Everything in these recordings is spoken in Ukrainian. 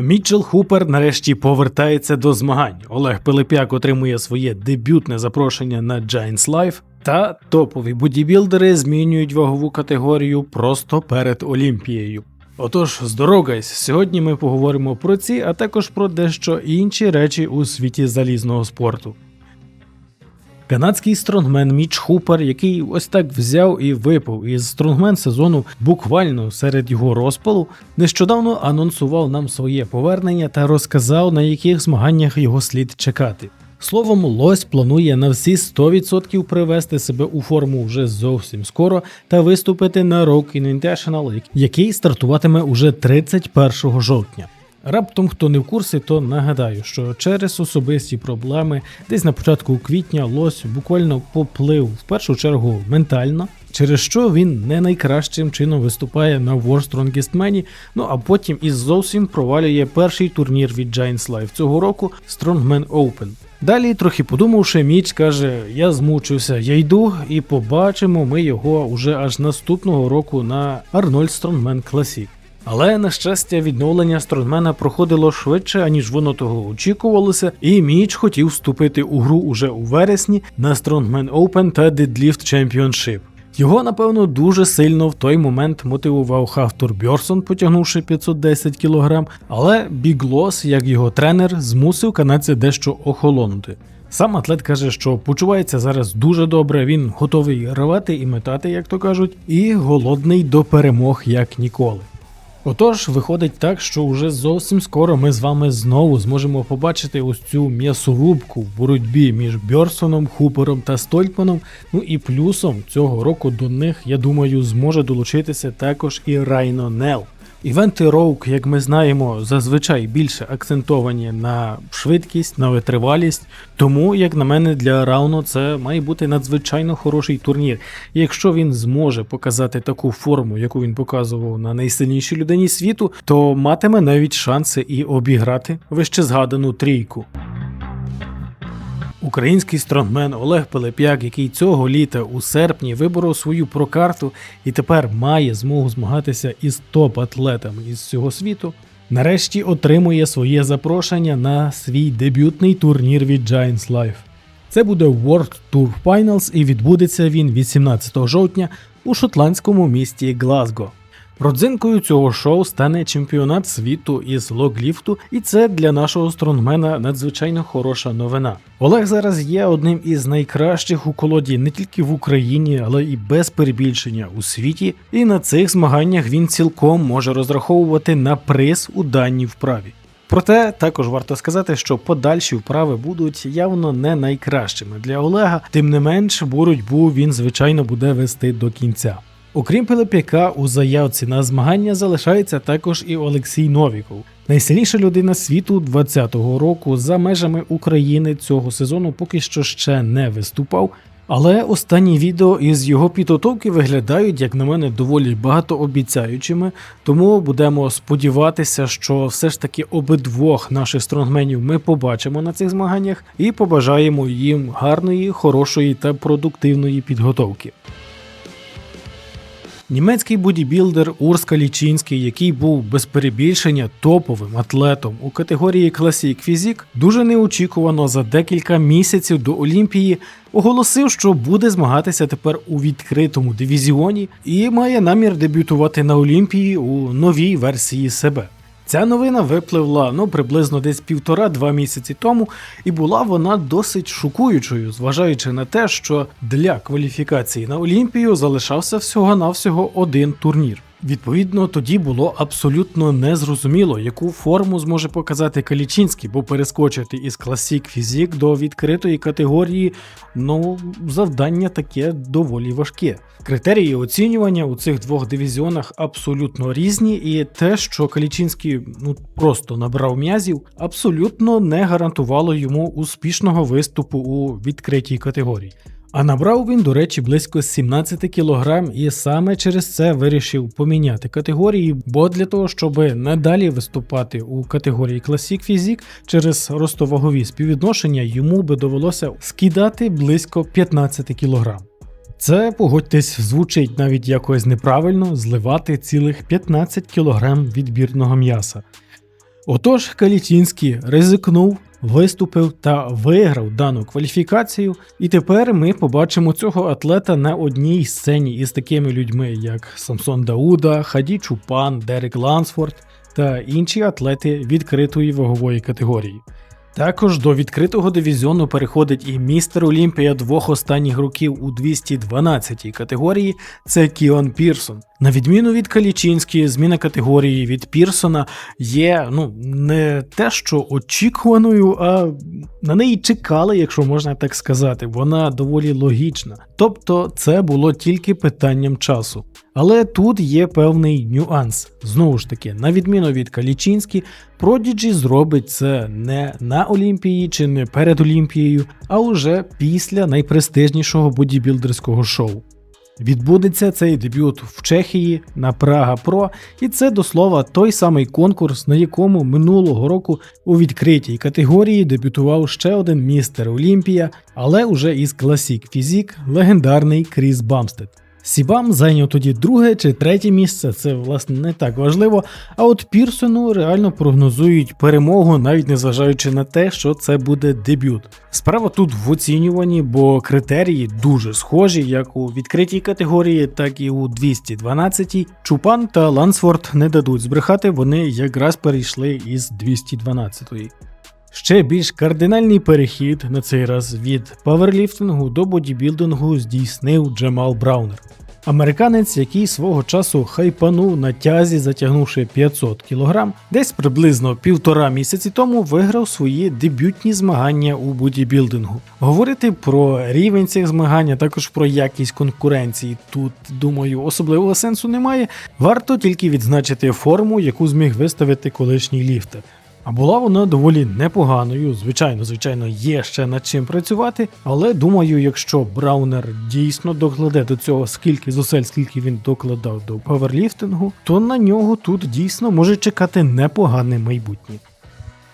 Мітчел Хупер нарешті повертається до змагань. Олег Пилипяк отримує своє дебютне запрошення на Giants Life, та топові бодібілдери змінюють вагову категорію просто перед Олімпією. Отож, здорогайсь, сьогодні ми поговоримо про ці, а також про дещо інші речі у світі залізного спорту. Канадський стронгмен Міч Хупер, який ось так взяв і випав із стронгмен сезону буквально серед його розпалу, нещодавно анонсував нам своє повернення та розказав, на яких змаганнях його слід чекати. Словом, Лось планує на всі 100% привести себе у форму вже зовсім скоро та виступити на Rock International, який стартуватиме уже 31 жовтня. Раптом, хто не в курсі, то нагадаю, що через особисті проблеми десь на початку квітня лось буквально поплив в першу чергу ментально, через що він не найкращим чином виступає на World Strongest Man, ну а потім і зовсім провалює перший турнір від Giants Life цього року Strongman Open. Далі, трохи подумавши, Міч каже: Я змучився, я йду, і побачимо ми його уже аж наступного року на Arnold Strongman Classic. Але на щастя, відновлення стронгмена проходило швидше, аніж воно того очікувалося, і Міч хотів вступити у гру уже у вересні на Strongman Open та Deadlift Championship. Його, напевно, дуже сильно в той момент мотивував Хавтур Бьорсон, потягнувши 510 кг, але Біглос, як його тренер, змусив канадця дещо охолонути. Сам атлет каже, що почувається зараз дуже добре, він готовий рвати і метати, як то кажуть, і голодний до перемог як ніколи. Отож, виходить так, що вже зовсім скоро ми з вами знову зможемо побачити ось цю м'ясорубку в боротьбі між Бьорсоном, Хупером та Стольтманом. Ну і плюсом цього року до них, я думаю, зможе долучитися також і Райно Нел. Івенти Роук, як ми знаємо, зазвичай більше акцентовані на швидкість, на витривалість. Тому, як на мене, для Рауно це має бути надзвичайно хороший турнір. Якщо він зможе показати таку форму, яку він показував на найсильнішій людині світу, то матиме навіть шанси і обіграти вище згадану трійку. Український стронгмен Олег Пилип'як, який цього літа у серпні виборов свою прокарту і тепер має змогу змагатися із топ-атлетами із всього світу, нарешті отримує своє запрошення на свій дебютний турнір від Giants Life. Це буде World Tour Finals і відбудеться він 18 жовтня у шотландському місті Глазго. Родзинкою цього шоу стане чемпіонат світу із логліфту, і це для нашого стронгмена надзвичайно хороша новина. Олег зараз є одним із найкращих у колоді не тільки в Україні, але і без перебільшення у світі. І на цих змаганнях він цілком може розраховувати на приз у даній вправі. Проте також варто сказати, що подальші вправи будуть явно не найкращими для Олега, тим не менш боротьбу він звичайно буде вести до кінця. Окрім Пилип'яка, у заявці на змагання залишається також і Олексій Новіков. Найсильніша людина світу 20-го року за межами України цього сезону поки що ще не виступав. Але останні відео із його підготовки виглядають, як на мене, доволі багатообіцяючими, тому будемо сподіватися, що все ж таки обидвох наших стронгменів ми побачимо на цих змаганнях і побажаємо їм гарної, хорошої та продуктивної підготовки. Німецький бодібілдер Урс Калічинський, який був без перебільшення топовим атлетом у категорії класік фізік, дуже неочікувано за декілька місяців до Олімпії оголосив, що буде змагатися тепер у відкритому дивізіоні і має намір дебютувати на Олімпії у новій версії себе. Ця новина випливла ну приблизно десь півтора-два місяці тому, і була вона досить шокуючою, зважаючи на те, що для кваліфікації на Олімпію залишався всього-навсього один турнір. Відповідно, тоді було абсолютно незрозуміло, яку форму зможе показати Калічинський, бо перескочити із класік фізік до відкритої категорії, ну, завдання таке доволі важке. Критерії оцінювання у цих двох дивізіонах абсолютно різні, і те, що Калічинський ну просто набрав м'язів, абсолютно не гарантувало йому успішного виступу у відкритій категорії. А набрав він, до речі, близько 17 кг і саме через це вирішив поміняти категорії, бо для того, щоб надалі виступати у категорії Classic Physique через ростовагові співвідношення, йому би довелося скидати близько 15 кг. Це, погодьтесь, звучить навіть якось неправильно зливати цілих 15 кг відбірного м'яса. Отож, Калітінський ризикнув, виступив та виграв дану кваліфікацію, і тепер ми побачимо цього атлета на одній сцені із такими людьми, як Самсон Дауда, Хаді Чупан, Дерек Лансфорд та інші атлети відкритої вагової категорії. Також до відкритого дивізіону переходить і містер Олімпія двох останніх років у 212-й категорії це Кіон Пірсон. На відміну від Калічинської, зміна категорії від Пірсона є ну не те, що очікуваною, а на неї чекали, якщо можна так сказати. Вона доволі логічна. Тобто, це було тільки питанням часу. Але тут є певний нюанс. Знову ж таки, на відміну від Калічинські, Продіджі зробить це не на Олімпії чи не перед Олімпією, а уже після найпрестижнішого бодібілдерського шоу. Відбудеться цей дебют в Чехії на Прага Про, і це до слова той самий конкурс, на якому минулого року у відкритій категорії дебютував ще один містер Олімпія, але уже із класік фізік легендарний Кріс Бамстед. Сібам зайняв тоді друге чи третє місце, це власне не так важливо. А от Пірсону реально прогнозують перемогу, навіть незважаючи на те, що це буде дебют. Справа тут в оцінюванні, бо критерії дуже схожі, як у відкритій категорії, так і у 212. Чупан та Лансфорд не дадуть збрехати, вони якраз перейшли із 212-ї. Ще більш кардинальний перехід на цей раз від паверліфтингу до бодібілдингу здійснив Джемал Браунер. Американець, який свого часу хайпанув на тязі, затягнувши 500 кг, десь приблизно півтора місяці тому виграв свої дебютні змагання у бодібілдингу. Говорити про рівень цих змагань, а також про якість конкуренції тут, думаю, особливого сенсу немає. Варто тільки відзначити форму, яку зміг виставити колишній ліфтер. А була вона доволі непоганою. Звичайно, звичайно, є ще над чим працювати. Але думаю, якщо Браунер дійсно докладе до цього скільки зусиль, скільки він докладав до паверліфтингу, то на нього тут дійсно може чекати непогане майбутнє.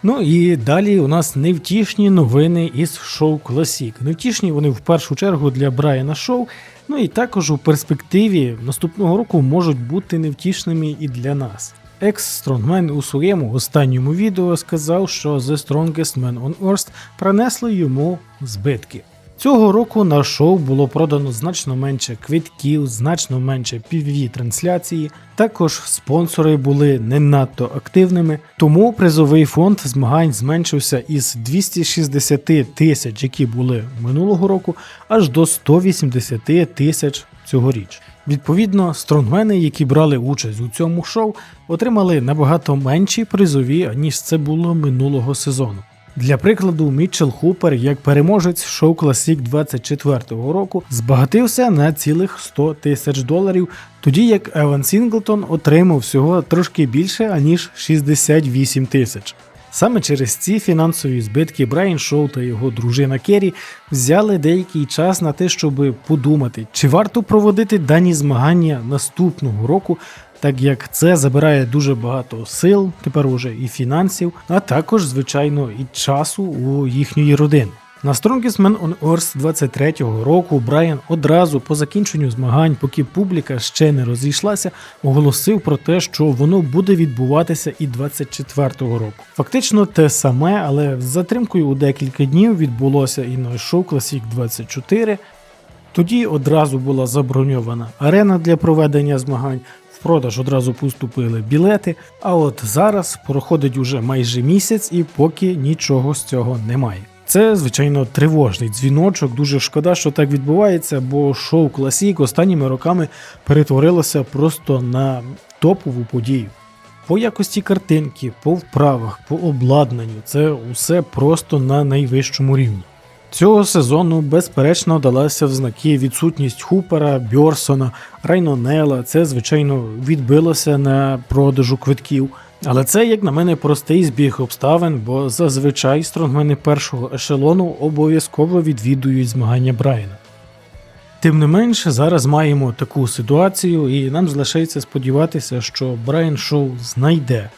Ну і далі у нас невтішні новини із шоу Класік. Невтішні вони в першу чергу для Брайана Шоу. Ну і також у перспективі наступного року можуть бути невтішними і для нас. Екс-стронгмен у своєму останньому відео сказав, що The Strongest Man on Earth принесли йому збитки. Цього року на шоу було продано значно менше квитків, значно менше pvv трансляції. Також спонсори були не надто активними, тому призовий фонд змагань зменшився із 260 тисяч, які були минулого року, аж до 180 тисяч цьогоріч. Відповідно, стронгмени, які брали участь у цьому шоу, отримали набагато менші призові, ніж це було минулого сезону. Для прикладу, Мітчел Хупер, як переможець шоу Classic 24-го року, збагатився на цілих 100 тисяч доларів, тоді як Еван Сінглтон отримав всього трошки більше аніж 68 тисяч. Саме через ці фінансові збитки Брайан Шоу та його дружина Керрі взяли деякий час на те, щоб подумати, чи варто проводити дані змагання наступного року, так як це забирає дуже багато сил, тепер уже і фінансів, а також, звичайно, і часу у їхньої родини. На Strongest Man on Earth 23-го року Брайан одразу по закінченню змагань, поки публіка ще не розійшлася, оголосив про те, що воно буде відбуватися і 24-го року. Фактично те саме, але з затримкою у декілька днів відбулося і на шоу Classic 24. Тоді одразу була заброньована арена для проведення змагань. В продаж одразу поступили білети, а от зараз проходить уже майже місяць і поки нічого з цього немає. Це, звичайно, тривожний дзвіночок. Дуже шкода, що так відбувається, бо шоу Класік останніми роками перетворилося просто на топову подію. По якості картинки, по вправах, по обладнанню це усе просто на найвищому рівні. Цього сезону, безперечно, далася в знаки відсутність Хупера, Бьорсона, Райнонела. Це, звичайно, відбилося на продажу квитків. Але це, як на мене, простий збіг обставин, бо зазвичай стронгмени першого ешелону обов'язково відвідують змагання Брайана. Тим не менш, зараз маємо таку ситуацію, і нам залишається сподіватися, що Брайан Шоу знайде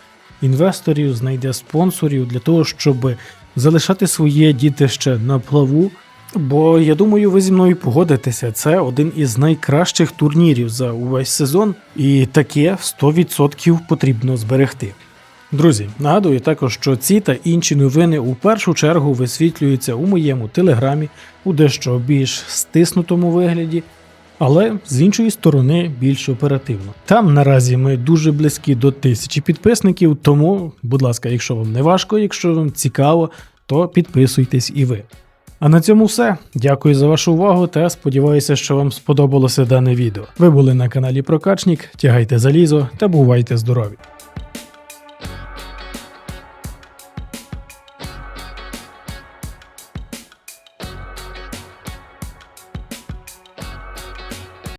інвесторів, знайде спонсорів для того, щоб залишати своє дітище на плаву. Бо я думаю, ви зі мною погодитеся, це один із найкращих турнірів за увесь сезон, і таке 100% потрібно зберегти. Друзі, нагадую також, що ці та інші новини у першу чергу висвітлюються у моєму телеграмі у дещо більш стиснутому вигляді, але з іншої сторони більш оперативно. Там наразі ми дуже близькі до тисячі підписників, тому, будь ласка, якщо вам не важко, якщо вам цікаво, то підписуйтесь і ви. А на цьому все. Дякую за вашу увагу та сподіваюся, що вам сподобалося дане відео. Ви були на каналі Прокачник, тягайте залізо та бувайте здорові!